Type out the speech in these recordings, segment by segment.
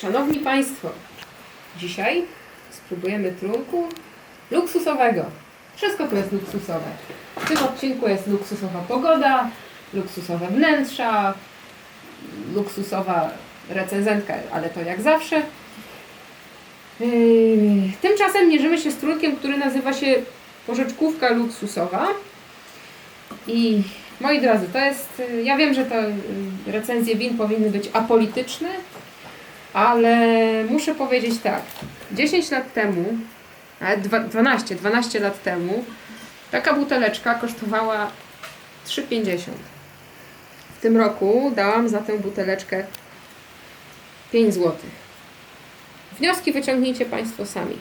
Szanowni Państwo, dzisiaj spróbujemy trunku luksusowego. Wszystko tu jest luksusowe. W tym odcinku jest luksusowa pogoda, luksusowe wnętrza, luksusowa recenzentka, ale to jak zawsze. Yy, Tymczasem mierzymy się z trunkiem, który nazywa się porzeczkówka luksusowa. I moi drodzy, to jest. y, Ja wiem, że te y, recenzje win powinny być apolityczne, ale muszę powiedzieć tak. 10 lat temu, dwa- 12, 12 lat temu, taka buteleczka kosztowała 3,50. W tym roku dałam za tę buteleczkę 5 zł. Wnioski wyciągnijcie Państwo sami.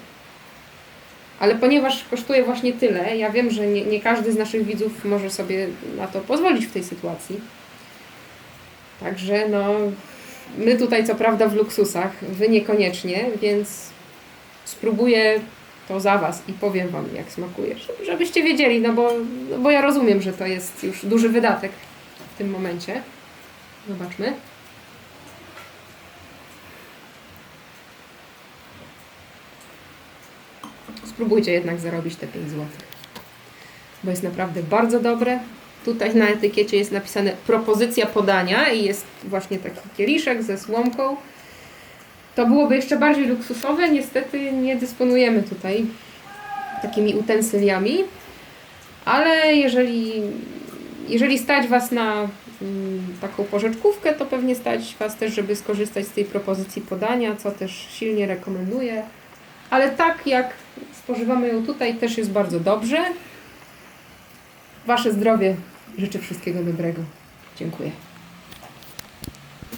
Ale ponieważ kosztuje właśnie tyle, ja wiem, że nie, nie każdy z naszych widzów może sobie na to pozwolić w tej sytuacji. Także no, my tutaj co prawda w luksusach, wy niekoniecznie, więc spróbuję to za was i powiem wam jak smakuje, żeby- żebyście wiedzieli, no bo, no bo ja rozumiem, że to jest już duży wydatek w tym momencie. Zobaczmy. Spróbujcie jednak zarobić te 5 zł. Bo jest naprawdę bardzo dobre. Tutaj na etykiecie jest napisane propozycja podania i jest właśnie taki kieliszek ze słomką. To byłoby jeszcze bardziej luksusowe. Niestety nie dysponujemy tutaj takimi utensyliami. Ale jeżeli, jeżeli stać Was na mm, taką porzeczkówkę, to pewnie stać Was też, żeby skorzystać z tej propozycji podania, co też silnie rekomenduję. Ale tak jak spożywamy ją tutaj, też jest bardzo dobrze. Wasze zdrowie życzę wszystkiego dobrego. Dziękuję.